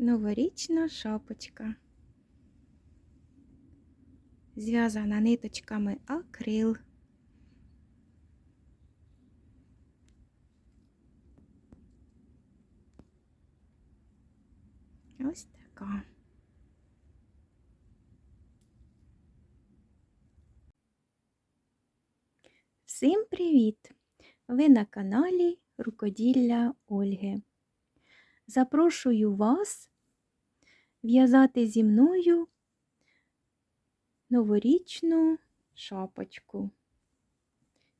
Новорічна шапочка. Зв'язана ниточками акрил. Ось така. Всім привіт! Ви на каналі Рукоділля Ольги. Запрошую вас в'язати зі мною новорічну шапочку.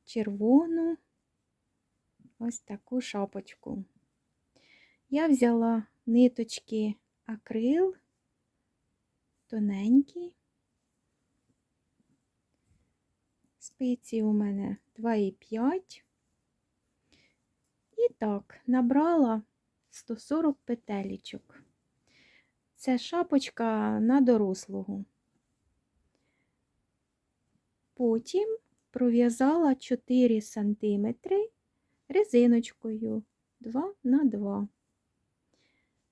Червону ось таку шапочку. Я взяла ниточки акрил, тоненькі. Спиці у мене 2,5. І так, набрала 140 петелечок. Це шапочка на дорослого. Потім пров'язала 4 см резиночкою 2 на 2.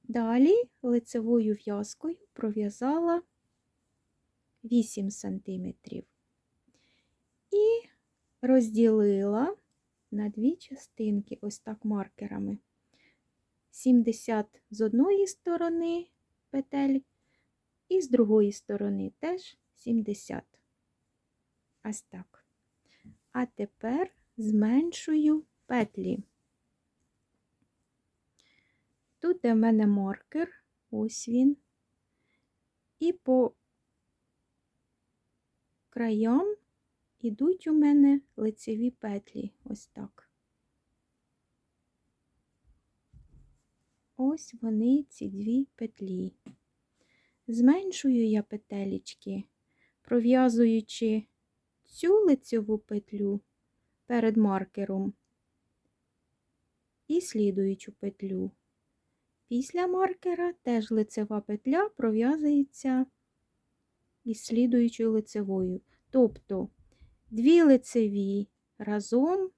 Далі лицевою в'язкою пров'язала 8 см і розділила на дві частинки, ось так маркерами. 70 з одної сторони петель, і з другої сторони теж 70. Ось так. А тепер зменшую петлі. Тут де в мене маркер, ось він, і по краям ідуть у мене лицеві петлі, ось так. Ось вони, ці дві петлі. Зменшую я петелечки, пров'язуючи цю лицеву петлю перед маркером і слідуючу петлю. Після маркера теж лицева петля пров'язується із слідуючою лицевою. Тобто дві лицеві разом,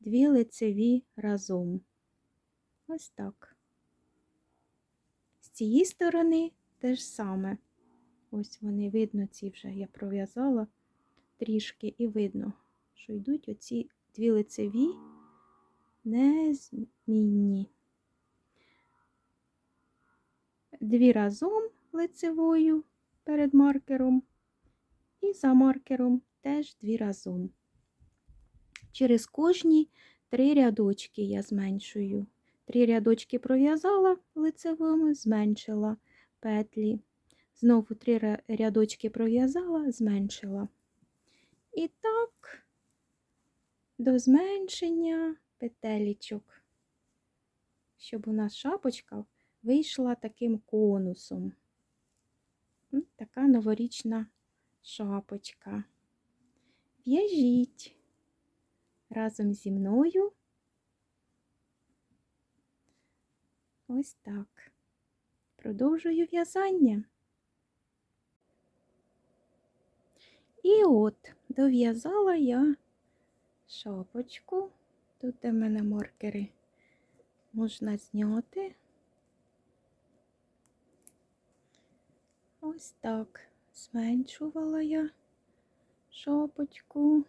дві лицеві разом. Ось так. Цієї сторони те ж саме. Ось вони видно, ці вже я пров'язала трішки, і видно, що йдуть оці дві лицеві незмінні. Дві разом лицевою перед маркером, і за маркером теж дві разом. Через кожні три рядочки я зменшую. Три рядочки пров'язала лицевими, зменшила петлі. Знову три рядочки пров'язала, зменшила. І так, до зменшення петелечок, щоб у нас шапочка вийшла таким конусом. Така новорічна шапочка. В'яжіть разом зі мною. Ось так. Продовжую в'язання. І от дов'язала я шапочку. Тут в мене маркери можна зняти. Ось так зменшувала я шапочку.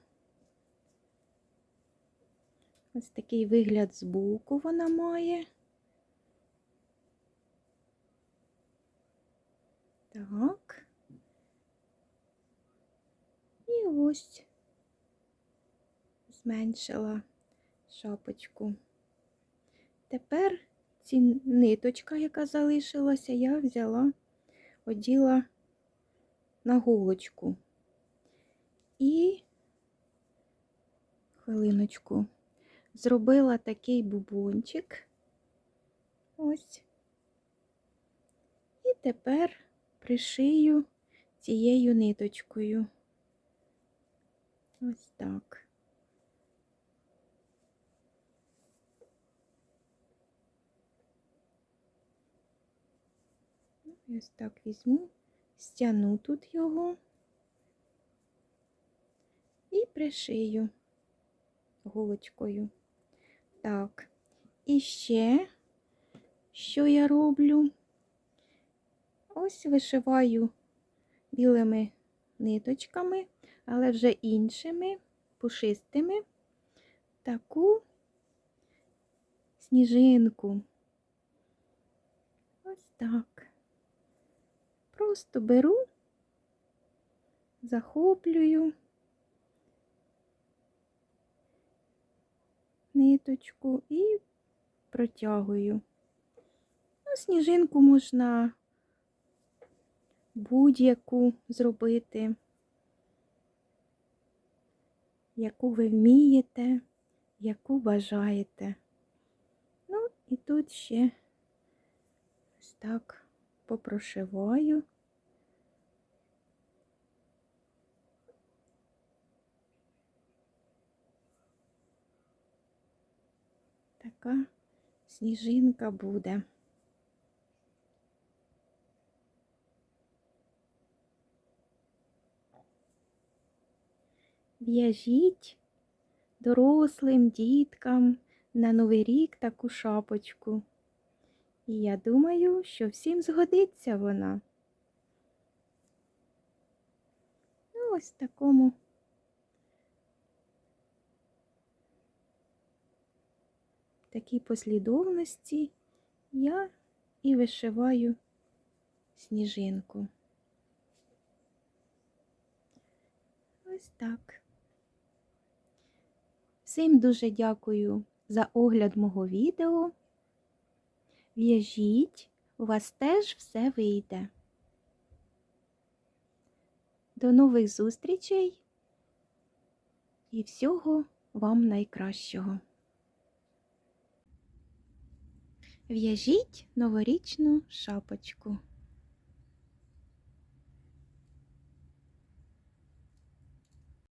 Ось такий вигляд збоку вона має. Так. І ось зменшила шапочку. Тепер ці ниточка, яка залишилася, я взяла, оділа на голочку. І хвилиночку зробила такий бубончик. Ось. І тепер пришию цією ниточкою. Ось так. Ось так візьму, стягну тут його і пришию голочкою. Так, і ще, що я роблю? Ось вишиваю білими ниточками, але вже іншими, пушистими, таку сніжинку. Ось так. Просто беру, захоплюю ниточку і протягую. Ну, сніжинку можна будь-яку зробити, яку ви вмієте, яку бажаєте. Ну, і тут ще ось так попрошиваю. Така сніжинка буде. В'яжіть дорослим діткам на Новий рік таку шапочку. І я думаю, що всім згодиться вона. Ну, ось такому такій послідовності я і вишиваю сніжинку. Ось так. Всім дуже дякую за огляд мого відео. В'яжіть, у вас теж все вийде. До нових зустрічей і всього вам найкращого. В'яжіть новорічну шапочку.